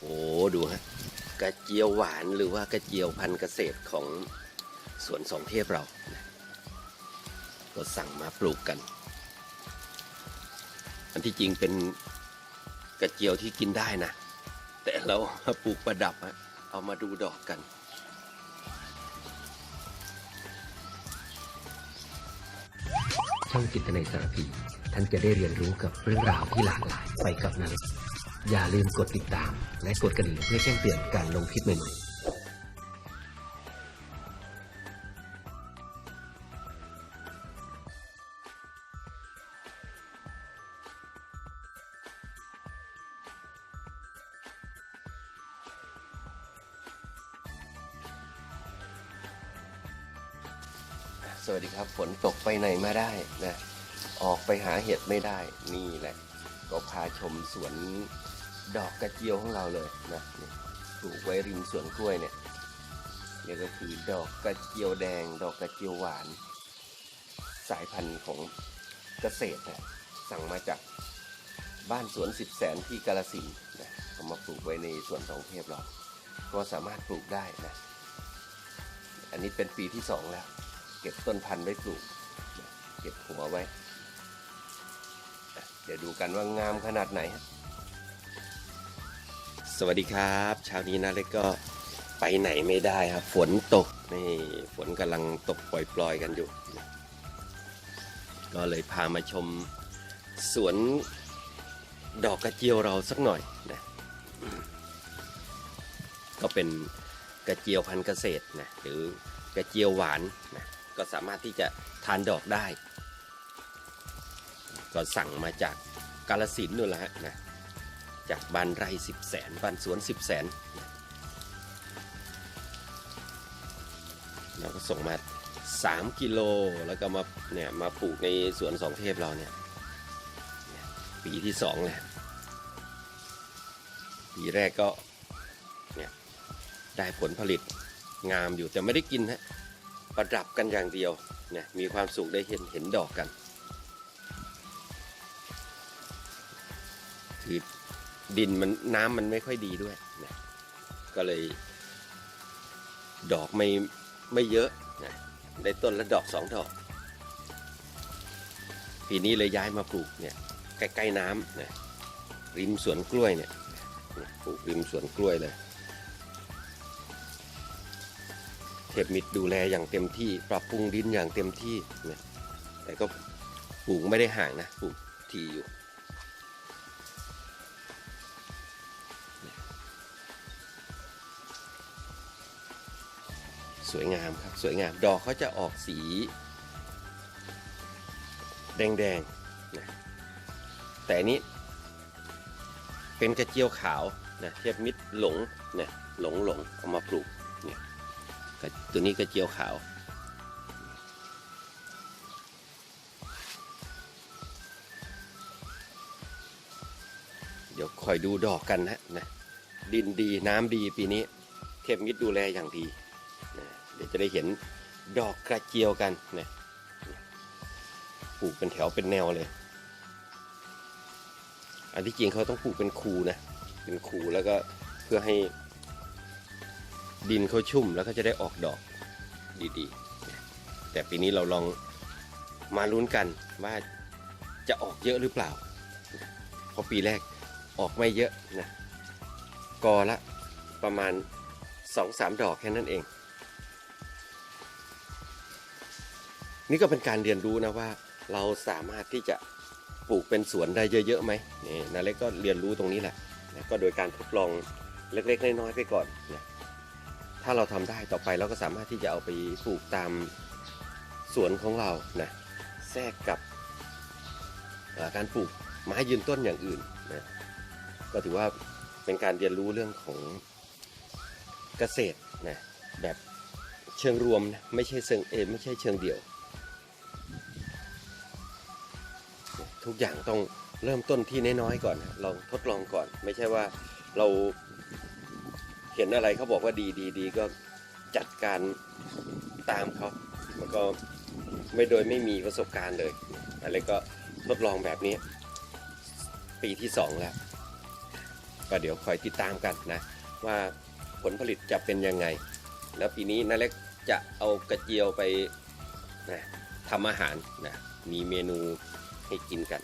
โอ้ดูฮะกระเจียวหวานหรือว่ากระเจียวพันธุ์เกษตรของสวนสองเทพเรานะก็สั่งมาปลูกกัน อันที่จริงเป็นกระเจียวที่กินได้นะ แต่เรามาปลูกประดับฮะเอามาดูดอกกันช่องจิตในสารพี ท่านจะได้เรียนรู้กับเรื่องราวที่หลากหลายไปกับนาเล็ก อย่าลืมกดติดตาม และกดกระดิ่งเพื่อแจ้งเตือนการลงคลิปใหม่ๆสวัสดีครับฝนตกไปไหนมาได้นะ ออกไปหาเห็ดไม่ได้ นี่แหละ ก็พาชมสวน ดอกกระเจียวของเราเลยนะปลูกไว้ริมสวนกล้วยเนี่ยนี่ก็คือดอกกระเจียวแดง ดอกกระเจียวหวาน สายพันธุ์ของเกษตรนะสั่งมาจากบ้านสวนสิบแสนที่กาลสินนะเอามาปลูกไว้ในสวนสองเทพเราก็สามารถปลูกได้นะอันนี้เป็นปีที่สองแล้ว เก็บต้นพันธุ์ไว้ปลูก เก็บหัวไว้ เดี๋ยวดูกันว่างามขนาดไหนฮะ สวัสดีครับเช้านี้นะเล็กก็ไปไหนไม่ได้ครับ ฝนตกนี่ฝนกำลังตกปล่อยๆกันอยู่ ก็เลยพามาชมสวนดอกกระเจียวเราสักหน่อยนะก็เป็นกระเจียวพันธุ์เกษตรนะหรือกระเจียวหวานนะก็สามารถที่จะทานดอกได้ ก็สั่งมาจากกาลสินนู่นแหละฮะนะ จากบ้านไร่สิบแสนบ้านสวนสิบแสนเราก็ส่งมา 3 กิโลแล้วก็มาเนี่ยมาปลูกในสวนสองเทพเราเนี่ยปีที่สองเลยปีแรกก็เนี่ยได้ผลผลิตงามอยู่แต่ไม่ได้กินฮะประดับกันอย่างเดียวเนี่ยมีความสุขได้เห็นเห็นดอกกันคือ ดินมันน้ำมันไม่ค่อยดีด้วยนะก็เลย ดอกไม่ไม่เยอะนะได้ต้นละดอกสองดอก ปีนี้เลยย้ายมาปลูกเนี่ยใกล้ๆน้ำนะริมสวนกล้วยเนี่ยปลูกริมสวนกล้วยเลยเทพมิตรดูแลอย่างเต็มที่ปรับปรุงดินอย่างเต็มที่นะแต่ก็ปลูกไม่ได้ห่างนะปลูกทีอยู่ สวยงามครับสวยงามดอกเขาจะออกสี แดงๆนะแต่นี้เป็นกระเจียวขาวนะเทียบมิตรหลงนะหลงหลงเอามาปลูกเนี่ยตัวนี้กระเจียวขาวเดี๋ยวคอยดูดอกกันนะนะดินดีน้ำดีปีนี้ เทพมิตรดูแลอย่างดี เดี๋ยวจะได้เห็นดอกกระเจียวกันนะปลูกเป็นแถวเป็นแนวเลย อันที่จริงเขาต้องปลูกเป็นคูนะ เป็นคูแล้วก็เพื่อให้ดินเขาชุ่มแล้วก็จะได้ออกดอกดีๆ แต่ปีนี้เราลองมาลุ้นกันว่าจะออกเยอะหรือเปล่า เพราะปีแรกออกไม่เยอะนะ กอละประมาณ 2-3 ดอกแค่นั้นเอง นี่ก็เป็นการเรียนรู้นะว่า เราสามารถที่จะปลูกเป็นสวนได้เยอะๆไหมนี่นาเล็กก็เรียนรู้ตรงนี้แหละนะก็โดยการทดลองเล็กๆน้อยๆไปก่อนนะถ้าเราทำได้ต่อไปเราก็สามารถที่จะเอาไปปลูกตามสวนของเรานะแทรกกับการปลูกไม้ยืนต้นอย่างอื่นนะก็ถือว่าเป็นการเรียนรู้เรื่องของเกษตรนะแบบเชิงรวมนะไม่ใช่เชิงเออไม่ใช่เชิงเดี่ยว ทุกอย่างต้องเริ่มต้นที่น้อยๆก่อนนะลองทดลองก่อน ไม่ใช่ว่าเราเห็นอะไรเขาบอกว่าดีดีดีก็จัดการตามเขาแล้วก็ไม่โดยไม่มีประสบการณ์เลยอะไรก็ทดลองแบบนี้ ปีที่สองแล้ว ก็เดี๋ยวคอยติดตามกันนะ ว่าผลผลิตจะเป็นยังไง แล้วปีนี้นาเล็กจะเอากระเจียวไปนะทำอาหารนะมีเมนู ให้กินกัน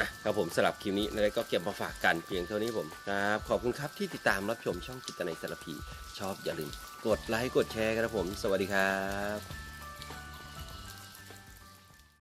อะครับผมสำหรับคลิปนี้นาเล็กก็เก็บมาฝากกันเพียงเท่านี้ผมครับขอบคุณครับที่ติดตามรับชมช่องกิตนัยสารพี ชอบอย่าลืมกดไลค์กดแชร์กันนะผม สวัสดีครับ